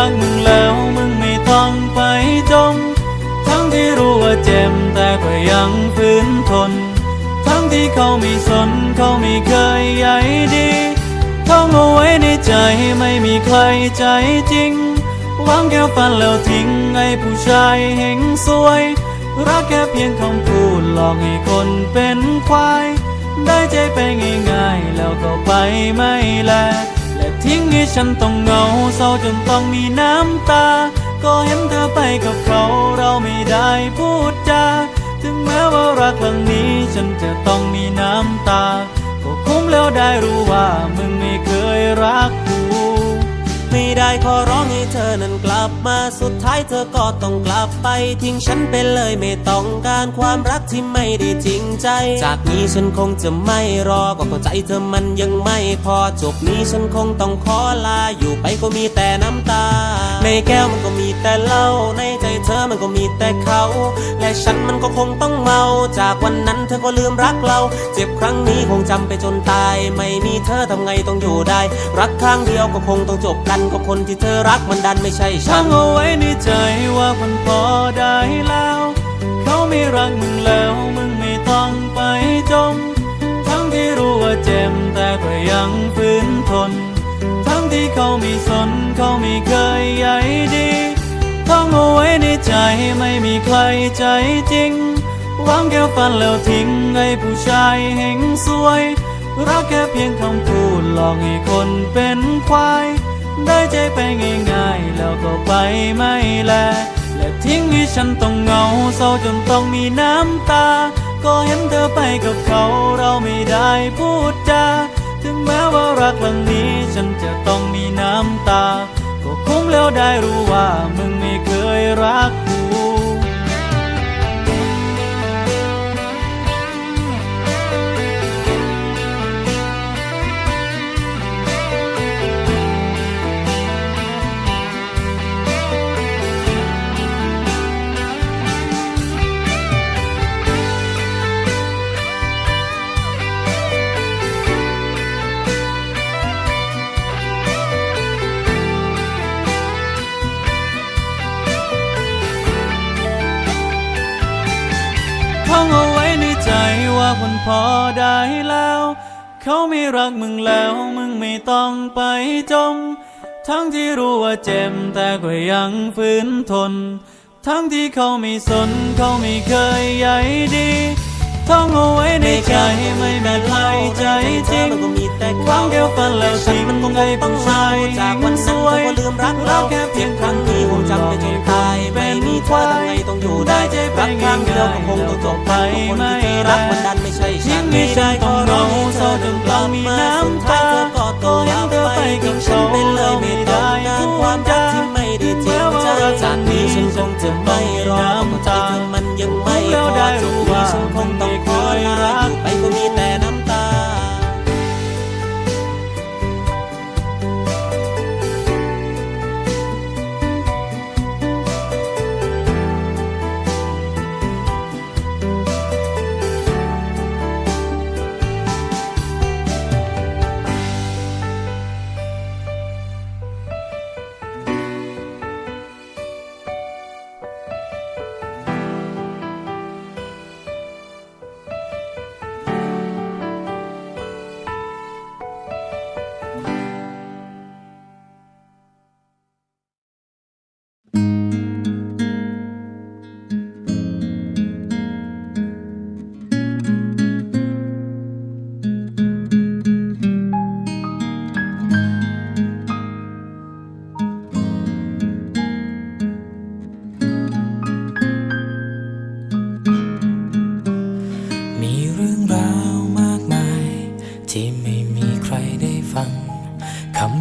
เขาไม่รักมึงแล้วมึงไม่ต้องไปจม ทั้งที่รู้ว่าเจ็บแต่ก็ยังฝืนทน ทั้งที่เขาไม่สนเขาไม่เคยใยดีท่องเอาไว้ในใจไม่มีใครใจจริงหวังแค่ฝันแล้วทิ้งไอ้ผู้ชายเฮงสวย รักแค่เพียงคำพูดหลอกให้คนเป็นควาย ได้ใจไปง่ายๆแล้วก็ไปไม่แล ทิ้งให้ฉันต้องเหงาเศร้าจนต้องมีน้ำตา ก็เห็นเธอไปกับเขาเราไม่ได้พูดจา ถึงแม้ว่ารักครั้งนี้ฉันจะต้องมีน้ำตา ก็คุ้มแล้วได้รู้ว่ามึงไม่เคยรัก ได้ขอร้องให้เธอนั้นกลับมาสุดท้ายเธอก็ต้องกลับไป ทิ้งฉันไปเลยไม่ต้องการความรักที่ไม่ได้จริงใจ จากนี้ฉันคงจะไม่รอก็เข้าใจเธอมันยังไม่พอจบนี้ฉันคงต้องขอลาอยู่ไปก็มีแต่น้ำตา ในแก้วมันก็มีแต่เหล้าในใจเธอมันก็มีแต่เขา และฉันมันก็คงต้องเมา จากวันนั้นเธอก็ลืมรักเรา เจ็บครั้งนี้คงจำไปจนตาย ไม่มีเธอทำไงต้องอยู่ได้ รักข้งเดียวก็คงต้องจบกันก็คนที่เธอรักมันดันไม่ใช่ฉัตั้งเอาไว้ในใจว่ามันพอได้แล้ว เขาไม่รักมึงแล้วมึงไม่ต้องไปจม ทั้งที่รู้ว่าเจ็บแต่ก็ยังฝืนทน ทั้งที่เขาไม่สนเขาไม่เคยใยดีท่องเอาไว้ในใจไม่มีใครใจจริงหวังแค่ฝันแล้วทิ้งไอ้ผู้ชายเฮงสวยรักแค่เพียงคำพูดหลอกให้คนเป็นควาย ได้ใจไปง่ายๆ แล้วก็ไปไม่แล และทิ้งให้ฉันต้องเหงาเศร้าจนต้องมีน้ำตา ก็เห็นเธอไปกับเขาเราไม่ได้พูดจา ถึงแม้ว่ารักครั้งนี้ฉันจะต้องมีน้ำตา ก็คุ้มแล้วได้รู้ว่ามึงไม่เคยรัก องเอาไว้ในใจว่าคนพอได้แล้ว เขาไม่รักมึงแล้ว มึงไม่ต้องไปจม ทั้งที่รู้ว่าเจ็บแต่ก็ยังฝืนทน ทั้งที่เขาไม่สนเขาไม่เคยใยดีท่องเอาไว้ในใจไม่มีใครใจจริงมันก็มีแต่หวัเขางแค่ฝันแล้วฉันทิ้งมันก็คไอ้งต้องผู้เมาชายจากวันนั้นเธอก็ลืมรักเราแค่เพีเพียยงงคครั้รั้งงนี้นี้คคงงจำจำไปไปจจนนตาตายยไม่ไม่มีมีคเธอวาทำยไงต้ องอยู่ได้ได้ใจไปรักข้างเดียวก็คงต้องจบไปไปไม่คนที่เธอรักมันดันไม่ใช่ฉัทิ้นงให้ฉันต้อง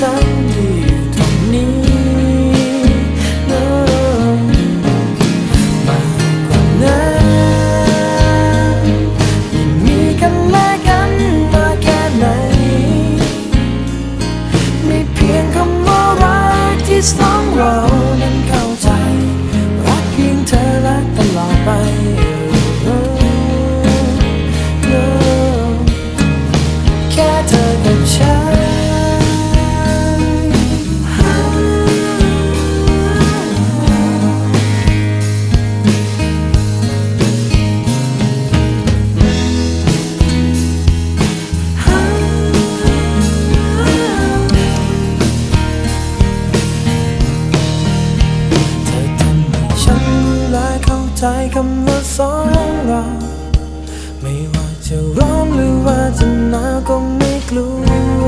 想你 ลัว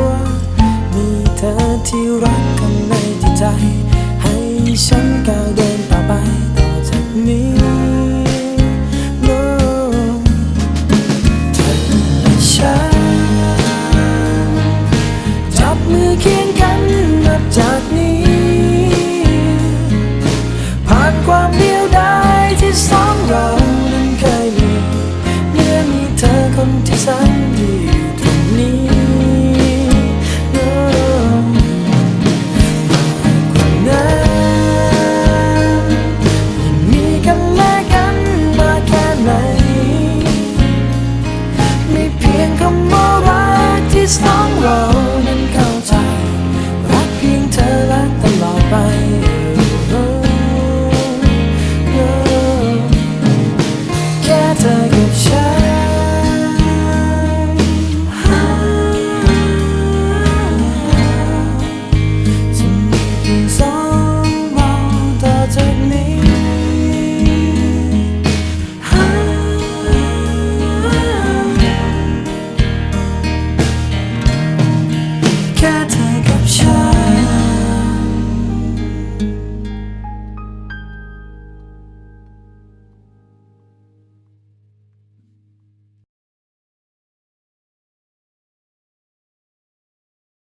มีเธอที่รักกันในจิตใจ ให้ฉันก้าวเดินต่อไปต่อจากนี้เธอฉันจับมือเคียงกันนับจาก